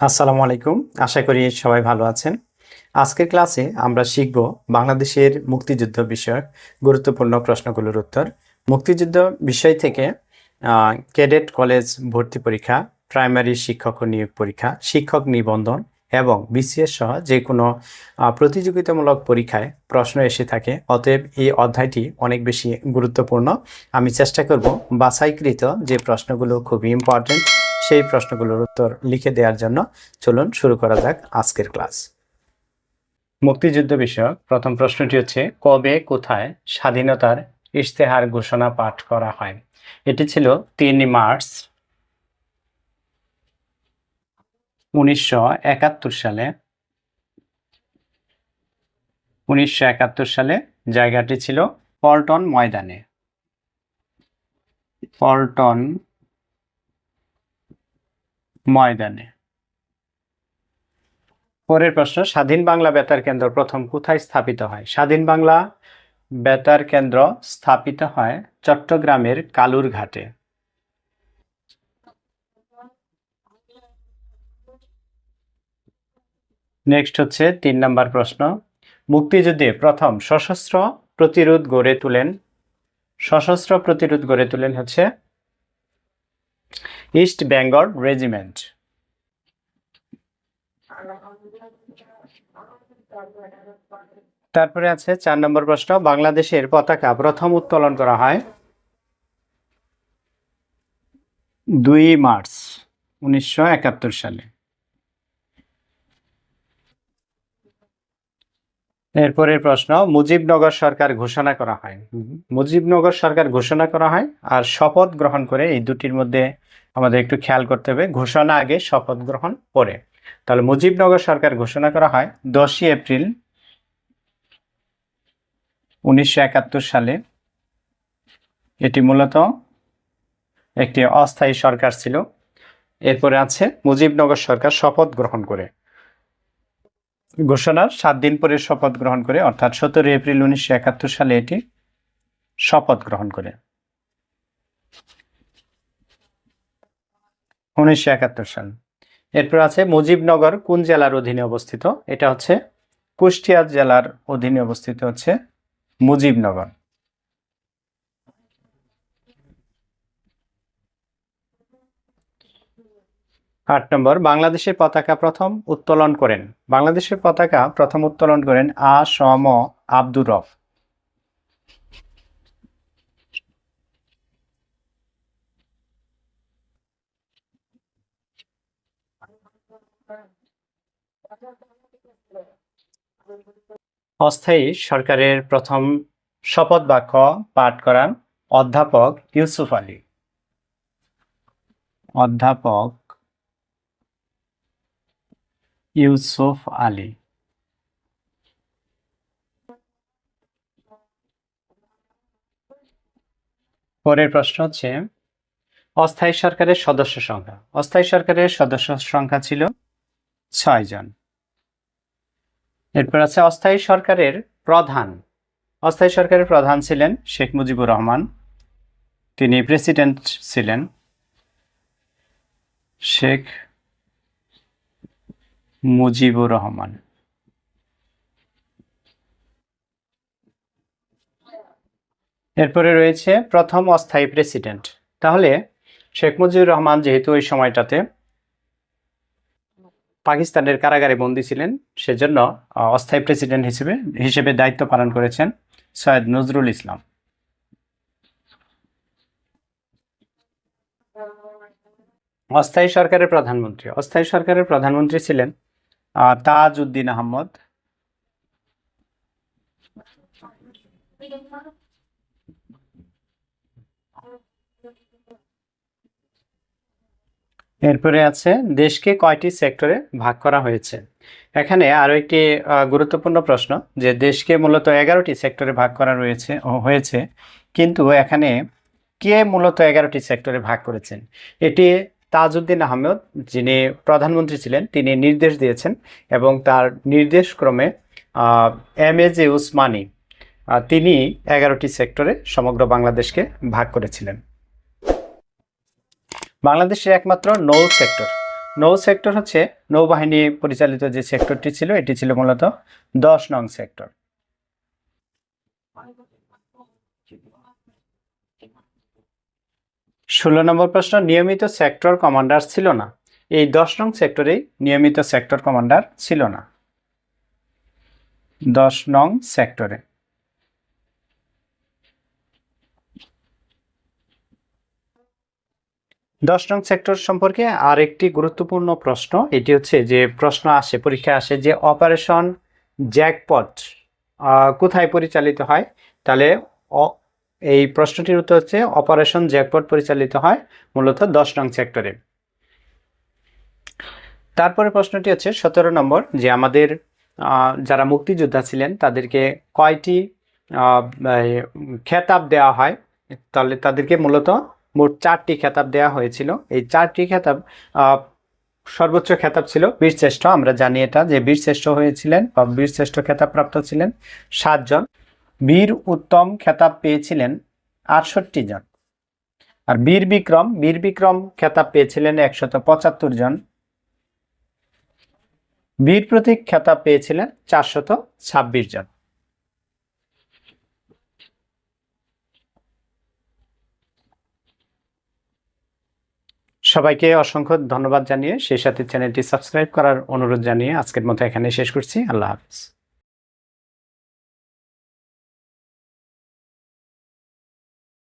আসসালামু আলাইকুম। আশা করি সবাই ভালো আছেন। আজকের ক্লাসে আমরা শিখব বাংলাদেশের মুক্তিযুদ্ধ বিষয়ক গুরুত্বপূর্ণ প্রশ্নগুলোর উত্তর। মুক্তিযুদ্ধ বিষয় থেকে ক্যাডেট কলেজ ভর্তি পরীক্ষা, প্রাইমারি শিক্ষক নিয়োগ পরীক্ষা, শিক্ষক নিবন্ধন এবং বিসিএস সহ যে কোনো প্রতিযোগিতামূলক পরীক্ষায় প্রশ্ন এসে থাকে। অতএব এই অধ্যায়টি অনেক বেশি গুরুত্বপূর্ণ। আমি চেষ্টা করব বাছাইকৃত যে প্রশ্নগুলো খুবই ইম্পর্টেন্ট সেই প্রশ্নগুলোর উত্তর লিখে দেওয়ার জন্য চলুন শুরু করা যাক আজকের ক্লাস। মুক্তিযুদ্ধ বিষয়ক প্রথম প্রশ্নটি হচ্ছে, কবে, কোথায় স্বাধীনতার ইশতেহার ঘোষণা পাঠ করা হয়? এটি ছিল তিন মার্চ উনিশশো একাত্তর সালে। উনিশশো একাত্তর সালে জায়গাটি ছিল পল্টন ময়দানে। পল্টন ময়দানে। পরের প্রশ্ন, স্বাধীন বাংলা বেতার কেন্দ্র প্রথম কোথায় স্থাপিত হয়? স্বাধীন বাংলা বেতার কেন্দ্র স্থাপিত হয় চট্টগ্রামের কালুর ঘাটে নেক্সট হচ্ছে তিন নম্বর প্রশ্ন, মুক্তিযুদ্ধে প্রথম সশস্ত্র প্রতিরোধ গড়ে তুলেন। সশস্ত্র প্রতিরোধ গড়ে তুলেন হচ্ছে ইস্ট বেঙ্গল রেজিমেন্ট। তারপরে আছে চার নম্বর প্রশ্ন, বাংলাদেশের পতাকা প্রথম উত্তোলন করা হয় দুই মার্চ উনিশশো একাত্তর সালে। এরপরের প্রশ্ন, মুজিবনগর সরকার ঘোষণা করা হয়। মুজিবনগর সরকার ঘোষণা করা হয় আর শপথ গ্রহণ করে এই দুটির মধ্যে আমাদের একটু খেয়াল করতে হবে। ঘোষণা আগে, শপথ গ্রহণ পরে। তাহলে মুজিবনগর সরকার ঘোষণা করা হয়, দশই এপ্রিল উনিশশো একাত্তর সালে। এটি মূলত একটি অস্থায়ী সরকার ছিল। এরপরে আছে মুজিবনগর সরকার শপথ গ্রহণ করে। ঘোষণার সাত দিন পরে শপথ গ্রহণ করে, অর্থাৎ সতেরো এপ্রিল উনিশশো একাত্তর সালে এটি শপথ গ্রহণ করে। উনিশশো একাত্তর সাল। এরপর আছে মুজিবনগর কোন জেলার অধীনে অবস্থিত? এটা হচ্ছে কুষ্টিয়া জেলার অধীনে অবস্থিত হচ্ছে মুজিবনগর। আট নম্বর, বাংলাদেশের পতাকা প্রথম উত্তোলন করেন। বাংলাদেশের পতাকা প্রথম উত্তোলন করেন আ সম আব্দুর রফ অস্থায়ী সরকারের প্রথম শপথ বাক্য পাঠ করান অধ্যাপক ইউসুফ আলী। অধ্যাপক ইউসুফ আলী। পরের প্রশ্ন হচ্ছে অস্থায়ী সরকারের সদস্য সংখ্যা। অস্থায়ী সরকারের সদস্য সংখ্যা ছিল ছয় জন। এরপর আছে অস্থায়ী সরকারের প্রধান। অস্থায়ী সরকারের প্রধান ছিলেন শেখ মুজিবুর রহমান। তিনি প্রেসিডেন্ট ছিলেন শেখ মুজিবুর রহমান। এরপরে রয়েছে প্রথম অস্থায়ী প্রেসিডেন্ট। তাহলে শেখ মুজিবুর রহমান যেহেতু ওই সময়টাতে পাকিস্তানের কারাগারে বন্দী ছিলেন, সেজন্য অস্থায়ী প্রেসিডেন্ট হিসেবে হিসেবে দায়িত্ব পালন করেছেন সৈয়দ নজরুল ইসলাম। অস্থায়ী সরকারের প্রধানমন্ত্রী। অস্থায়ী সরকারের প্রধানমন্ত্রী ছিলেন তাজ উদ্দিন আহমদ। এরপরে আছে, দেশকে কয়টি সেক্টরে ভাগ করা হয়েছে? এখানে আরও একটি গুরুত্বপূর্ণ প্রশ্ন যে দেশকে মূলত এগারোটি সেক্টরে ভাগ করা রয়েছে হয়েছে, কিন্তু এখানে কে মূলত এগারোটি সেক্টরে ভাগ করেছেন? এটি তাজউদ্দিন আহমেদ, যিনি প্রধানমন্ত্রী ছিলেন, তিনি নির্দেশ দিয়েছেন এবং তার নির্দেশ ক্রমে এম এ জে উসমানী তিনি এগারোটি সেক্টরে সমগ্র বাংলাদেশকে ভাগ করেছিলেন। বাংলাদেশের একমাত্র নৌ সেক্টর। নৌ সেক্টর হচ্ছে নৌবাহিনী পরিচালিত যে সেক্টরটি ছিল, এটি ছিল মূলত দশ নং সেক্টর। ষোলো নম্বর প্রশ্ন, নিয়মিত সেক্টর কমান্ডার ছিল না। এই দশ নং সেক্টরেই নিয়মিত সেক্টর কমান্ডার ছিল না। দশ নং সেক্টরে। দশ নং সেক্টর সম্পর্কে আরেকটি গুরুত্বপূর্ণ প্রশ্ন। এটি হচ্ছে যে প্রশ্ন আসে পরীক্ষায় আসে যে অপারেশন জ্যাকপট কোথায় পরিচালিত হয়? তাহলে এই প্রশ্নটির উত্তর হচ্ছে অপারেশন জ্যাকপট পরিচালিত হয় মূলত দশ নং সেক্টরে। তারপরে প্রশ্নটি হচ্ছে সতেরো নম্বর যে আমাদের যারা মুক্তিযোদ্ধা ছিলেন তাদেরকে কয়টি খেতাব দেওয়া হয়? তাহলে তাদেরকে মূলত মোট চারটি খেতাব দেওয়া হয়েছিল। এই চারটি খেতাব সর্বোচ্চ খেতাব ছিল বীরশ্রেষ্ঠ। আমরা জানি এটা যে বীরশ্রেষ্ঠ হয়েছিলেন বা বীরশ্রেষ্ঠ খেতাব প্রাপ্ত ছিলেন সাতজন। বীর উত্তম খেতাব পেয়েছিলেন আটষট্টি জন। আর বীর বিক্রম বীর বিক্রম খেতাব পেয়েছিলেন একশত পঁচাত্তর জন। বীর প্রতীক খেতাব পেয়েছিলেন চারশত ছাব্বিশ জন। সবাইকে অসংখ্য ধন্যবাদ জানিয়ে সেই সাথে চ্যানেলটি সাবস্ক্রাইব করার অনুরোধ জানিয়ে আজকের মতো এখানে শেষ করছি। আল্লাহ হাফিজ।